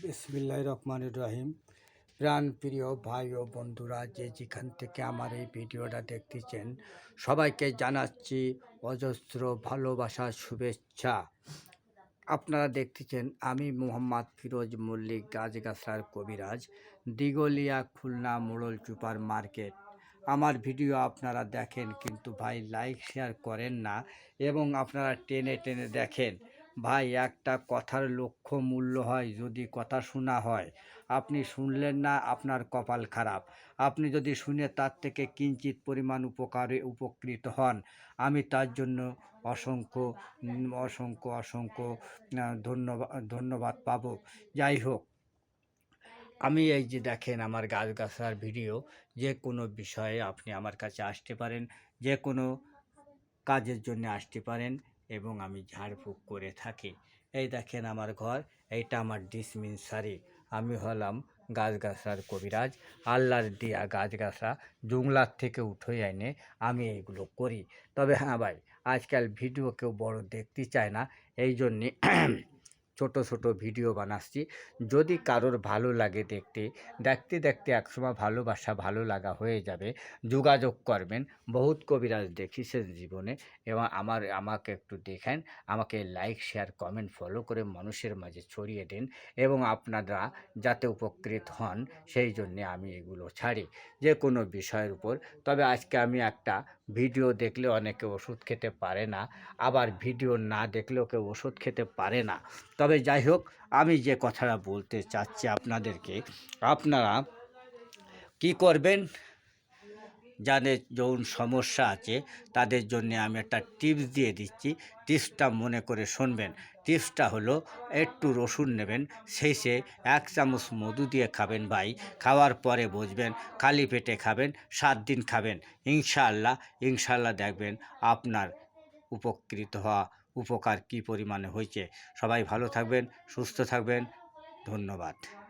বিসমিল্লাহ রহমান রহিম। প্রাণ প্রিয় ভাই ও বন্ধুরা, যে যেখান থেকে আমার এই ভিডিওটা দেখতেছেন, সবাইকে জানাচ্ছি অজস্র ভালোবাসা, শুভেচ্ছা। আপনারা দেখতেছেন আমি মোহাম্মদ ফিরোজ মল্লিক, গাছগাছার কবিরাজ, দিগলিয়া খুলনা মোড়ল চুপার মার্কেট। আমার ভিডিও আপনারা দেখেন, কিন্তু ভাই, লাইক, শেয়ার করেন না, এবং আপনারা টেনে টেনে দেখেন। ভাই, একটা কথার লক্ষ্য মূল্য হয় যদি কথা শোনা হয়। আপনি শুনলেন না, আপনার কপাল খারাপ। আপনি যদি শুনে তার থেকে কিঞ্চিত পরিমাণ উপকারে উপকৃত হন, আমি তার জন্য অসংখ্য অসংখ্য অসংখ্য ধন্যবাদ ধন্যবাদ পাবো। যাই হোক, আমি এই যে দেখেন আমার গাছগাছার ভিডিও, যে কোনো বিষয়ে আপনি আমার কাছে আসতে পারেন, যে কোনো কাজের জন্য আসতে পারেন। এবং আমি ঝাড়ফুঁক করে থাকি। এই দেখেন আমার ঘর, এইটা আমার ডিসমিন সারি আমি হলাম গাছগাছার কবিরাজ, আল্লাহর দিয়া গাছগাছা জুংলার থেকে উঠে এনে আমি এইগুলো করি। তবে হ্যাঁ ভাই, আজকাল ভিডিও কেউ বড় দেখতে চায় না এই জন্যে ছোট ছোট ভিডিও বানাচ্ছি। যদি কারোর ভালো লাগে দেখতে দেখতে দেখতে একসময় ভালোবাসা ভালো লাগা হয়ে যাবে, যোগাযোগ করবেন। বহুত কবিরাজ দেখিছেন জীবনে এবং আমার, আমাকে একটু দেখেন, আমাকে লাইক শেয়ার কমেন্ট ফলো করে মানুষের মাঝে ছড়িয়ে দিন এবং আপনারা যাতে উপকৃত হন, সেই জন্যে আমি এগুলো ছাড়ি যে কোনো বিষয়ের উপর। তবে আজকে আমি একটা ভিডিও দেখলে অনেকে ওষুধ খেতে পারে না, আবার ভিডিও না দেখলেও কেউ ওষুধ খেতে পারে না। তবে যাই হোক, আমি যে কথাটা বলতে চাচ্ছি আপনাদেরকে, আপনারা কি করবেন? যাদের যৌন সমস্যা আছে, তাদের জন্য আমি একটা টিপস দিয়ে দিচ্ছি। টিপসটা মনে করে শুনবেন। টিপসটা হলো, একটু রসুন নেবেন, শেষে এক চামচ মধু দিয়ে খাবেন ভাই। খাওয়ার পরে বুঝবেন, খালি পেটে খাবেন, সাত দিন খাবেন। ইনশাআল্লাহ ইনশাআল্লাহ দেখবেন আপনার উপকৃত হওয়া উপকার কী পরিমাণে হয়েছে। সবাই ভালো থাকবেন, সুস্থ থাকবেন। ধন্যবাদ।